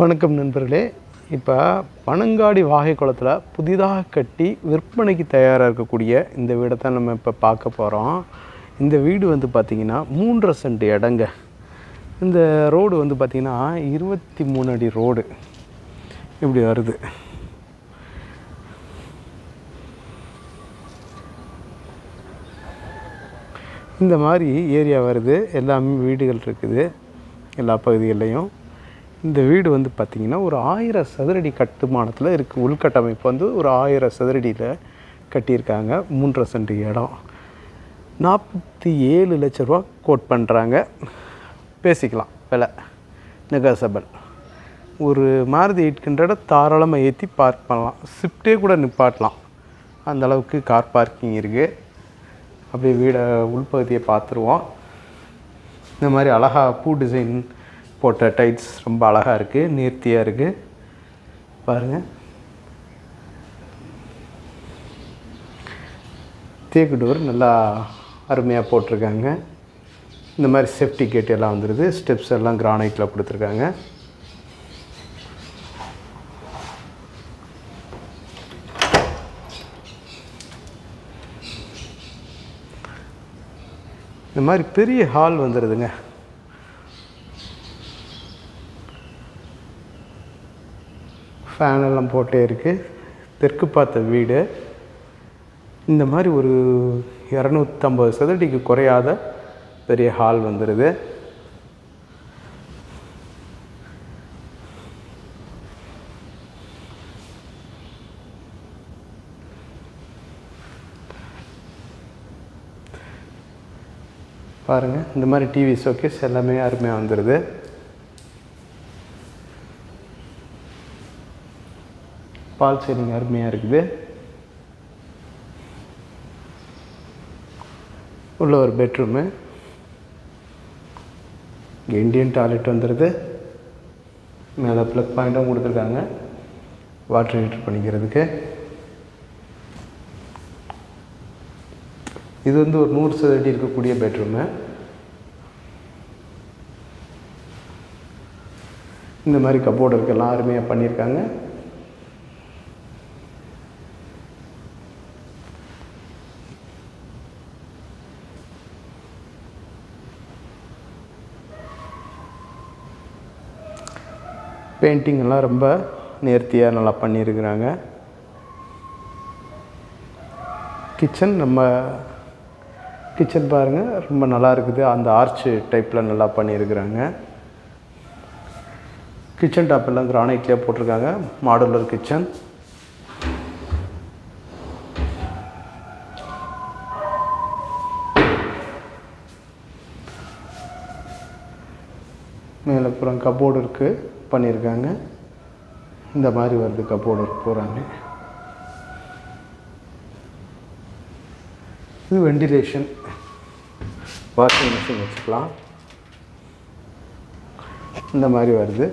வணக்கம் நண்பர்களே. இப்போ பனங்காடி வாகை குளத்தில் புதிதாக கட்டி விற்பனைக்கு தயாராக இருக்கக்கூடிய இந்த வீடை தான் நம்ம இப்போ பார்க்க போகிறோம் இந்த வீடு வந்து பார்த்திங்கன்னா மூன்றரை சென்ட் இடங்க இந்த ரோடு வந்து பார்த்திங்கன்னா இருபத்தி மூணு அடி ரோடு. இப்படி வருது. இந்த மாதிரி ஏரியா வருது. எல்லாமே வீடுகள் இருக்குது. எல்லா பகுதிகள்லேயும். இந்த வீடு வந்து பார்த்திங்கன்னா ஒரு ஆயிரம் சதுரடி கட்டுமானத்தில் இருக்குது உள்கட்டமைப்பு வந்து ஒரு ஆயிரம் சதுரடியில் கட்டியிருக்காங்க. மூன்றரை சென்ட் இடம். நாற்பத்தி ஏழு லட்ச ரூபா கோட் பண்ணுறாங்க பேசிக்கலாம். விலை. நெகசபிள் ஒரு மாருதி எயிட் ஹண்ட்ரடை தாராளமாக ஏற்றி பார்க் பண்ணலாம். ஸ்விஃப்டே கூட நிப்பாட்டலாம். அந்த அளவுக்கு கார் பார்க்கிங் இருக்குது அப்படியே வீடை உள்பகுதியை பார்த்துருவோம். இந்த மாதிரி அழகா பூ டிசைன் போட்ட டைல்ஸ் ரொம்ப அழகாக இருக்குது நேர்த்தியாக இருக்குது பாருங்கள் தேக்கு டோர் நல்லா அருமையாக போட்டிருக்காங்க. இந்த மாதிரி சேஃப்டி கேட் எல்லாம் வந்துடுது ஸ்டெப்ஸ் எல்லாம் கிரானைட்டில் கொடுத்துருக்காங்க. இந்த மாதிரி பெரிய ஹால் வந்துடுதுங்க ஃபேன் எல்லாம் போட்டே இருக்குது தெற்கு பார்த்த வீடு. இந்த மாதிரி ஒரு இரநூத்தம்பது சதுரடிக்கு குறையாத பெரிய ஹால் வந்துடுது பாருங்கள் இந்த மாதிரி டிவி ஷோகேஸ் எல்லாமே அருமையாக வந்துடுது பால் சரிங்க அருமையாக இருக்குது. உள்ள ஒரு பெட்ரூமு இங்கே டாய்லெட் வந்துடுது மேலே ப்ளக் பாயிண்ட்டும் கொடுத்துருக்காங்க. வாட்டர் ஹீட்டர் பண்ணிக்கிறதுக்கு. இது வந்து ஒரு நூறு சதுரடி இருக்கக்கூடிய பெட்ரூமு இந்த மாதிரி கபோர்டு இருக்கெல்லாம் அருமையாக பண்ணியிருக்காங்க பெயிண்டிங் எல்லாம் ரொம்ப நேர்த்தியாக நல்லா பண்ணியிருக்கிறாங்க. கிச்சன் நம்ம கிச்சன் பாருங்கள் ரொம்ப நல்லா இருக்குது. அந்த ஆர்ச்சு டைப்பில் நல்லா பண்ணியிருக்கிறாங்க. கிச்சன் டாப் எல்லாம் கிரானைட்லேயே போட்டிருக்காங்க. மாடுலர் கிச்சன் மேலே புறம் கபோர்டு இருக்குது பண்ணியிருக்காங்க. இந்த மாதிரி வருது கபோர்டு போகிறாங்க இது வெண்டிலேஷன் வாஷிங் மிஷின் வச்சுக்கலாம். இந்த மாதிரி வருது.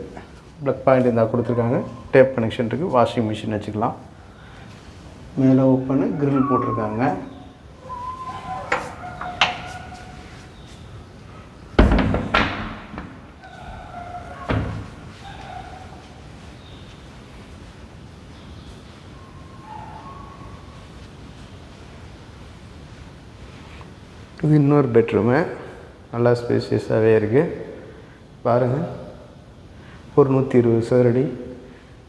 ப்ளக் பாயிண்ட் இருந்தால் கொடுத்துருக்காங்க. டேப் கனெக்ஷன் இருக்குது வாஷிங் மிஷின் வச்சுக்கலாம். மேலே ஓப்பனு க்ரில் போட்டிருக்காங்க. இது இன்னொரு பெட்ரூமு நல்லா ஸ்பேசியஸாகவே இருக்குது பாருங்கள் ஒரு நூற்றி இருபது சதுரடி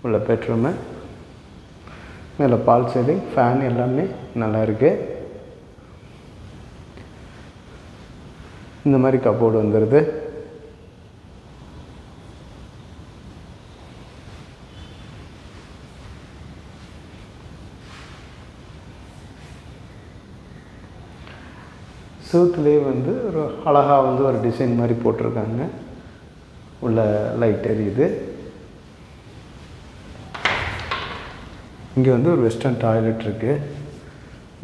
உள்ள பெட்ரூமு மேலே பால் சீலிங் ஃபேன் எல்லாமே நல்லா இருக்குது இந்த மாதிரி கப்போர்டு வந்துடுது செவுத்துலேயே வந்து ஒரு அழகாக வந்து ஒரு டிசைன் மாதிரி போட்டிருக்காங்க. உள்ள லைட் எரியுது. இங்கே வந்து ஒரு வெஸ்டர்ன் டாய்லெட் இருக்குது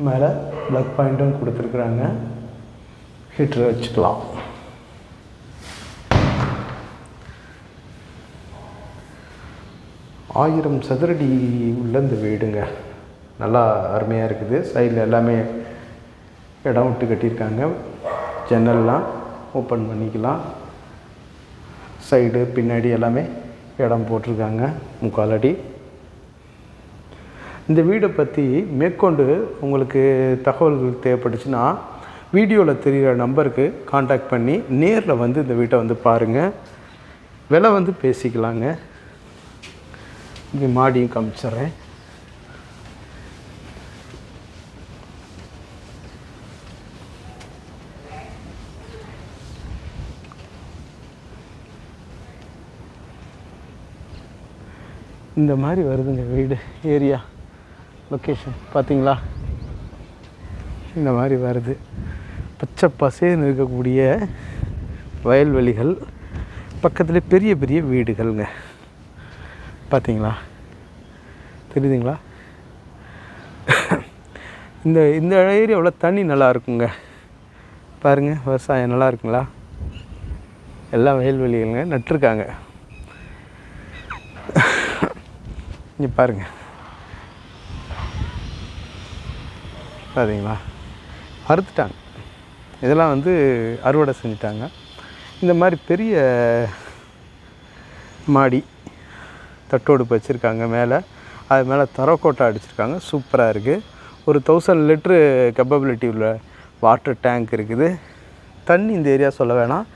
மேலே ப்ளக் பாயிண்ட்டும் கொடுத்துருக்குறாங்க. ஹீட்டர் வச்சுக்கலாம். ஆயிரம் சதுரடி உள்ள இந்த வீடுங்க. நல்லா அருமையாக இருக்குது. சைடில் எல்லாமே இடம் விட்டு கட்டியிருக்காங்க. ஜன்னல்லாம் ஓப்பன் பண்ணிக்கலாம். சைடு பின்னாடி எல்லாமே இடம் போட்டிருக்காங்க. முக்கால் அடி. இந்த வீடை பற்றி மேற்கொண்டு உங்களுக்கு தகவல்கள் தேவைப்பட்டுச்சுன்னா வீடியோவில் தெரிகிற நம்பருக்கு காண்டாக்ட் பண்ணி நேரில் வந்து இந்த வீட்டை வந்து பாருங்கள் விலை வந்து பேசிக்கலாங்க. இப்படி மாடியும் காமிச்சிட்றேன். இந்த மாதிரி வருதுங்க வீடு ஏரியா லொக்கேஷன் பார்த்தீங்களா இந்த மாதிரி வருது. பச்சை பசேன்னு இருக்கக்கூடிய வயல்வெளிகள் பக்கத்தில் பெரிய பெரிய வீடுகள்ங்க. பார்த்தீங்களா தெரியுதுங்களா? இந்த இந்த ஏரியாவில் தண்ணி நல்லா இருக்குங்க? பாருங்கள் விவசாயம் நல்லா இருக்குங்களா? எல்லா வயல்வெளிகளுங்க நட்டிருக்காங்க. இங்கே பாருங்க. பார்த்தீங்களா அறுத்துட்டாங்க. இதெல்லாம் வந்து அறுவடை செஞ்சுட்டாங்க. இந்த மாதிரி பெரிய மாடி தட்டோடுப்பு வச்சுருக்காங்க மேலே. அது மேலே தரக்கோட்டை அடிச்சிருக்காங்க. சூப்பராக இருக்குது ஒரு தௌசண்ட் லிட்ரு கெப்பபிலிட்டி உள்ள வாட்டர் டேங்க் இருக்குது. தண்ணி இந்த ஏரியா சொல்ல வேணாம்.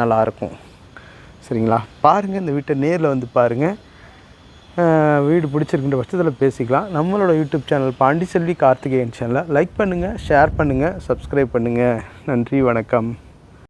நல்லாயிருக்கும் சரிங்களா? பாருங்கள் இந்த வீட்டை நேரில் வந்து பாருங்கள் வீடு பிடிச்சிருக்கின்ற பட்சத்தில் பேசிக்கலாம். நம்மளோட யூடியூப் சேனல் பாண்டிச்செல்வி கார்த்திகேயன் சேனலை லைக் பண்ணுங்கள் ஷேர் பண்ணுங்கள் சப்ஸ்கிரைப் பண்ணுங்கள் நன்றி வணக்கம்.